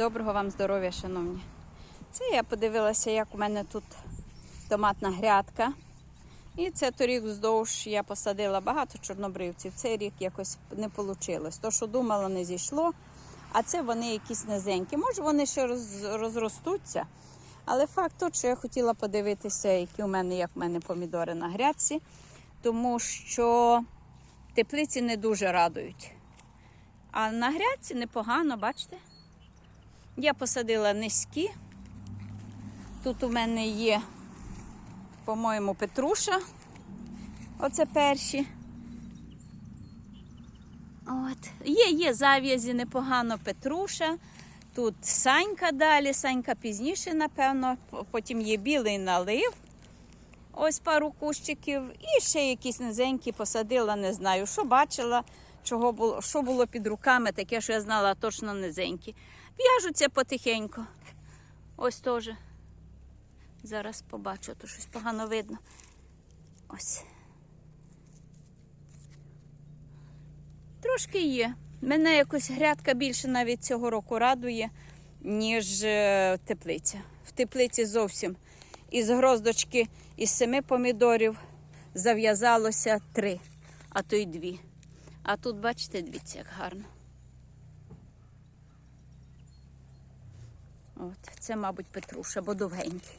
Доброго вам здоров'я, шановні. Це я подивилася, як у мене тут томатна грядка. І це торік вздовж я посадила багато чорнобривців. Цей рік якось не вийшло. То, що думала, не зійшло. А це вони якісь низенькі. Може, вони ще роз, розростуться. Але факт тот, що я хотіла подивитися, які у мене, як у мене помідори на грядці, тому що теплиці не дуже радують. А на грядці непогано, бачите? Я посадила низькі. Тут у мене є, по-моєму, петруша. Оце перші. От. Є, є зав'язі непогано петруша. Тут санька далі, санька пізніше, напевно. Потім є білий налив. Ось пару кущиків. І ще якісь низенькі посадила, не знаю, що бачила, чого було, що було під руками, таке, що я знала точно низенькі. В'яжуться потихеньку. Ось теж. Зараз побачу, то щось погано видно. Ось. Трошки є. Мене якось грядка більше навіть цього року радує, ніж е, теплиця. В теплиці зовсім із гроздочки із семи помідорів зав'язалося три, а то й дві. А тут, бачите, дивіться, як гарно. От, це, мабуть, Петруша, бо довгенький.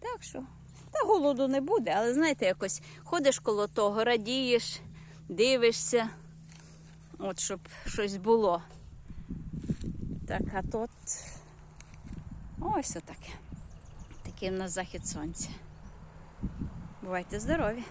Так що, та голоду не буде, але знаєте, якось ходиш коло того, радієш, дивишся, от щоб щось було. Так, а тут ось отаке. Такий в нас захід сонця. Бувайте здорові!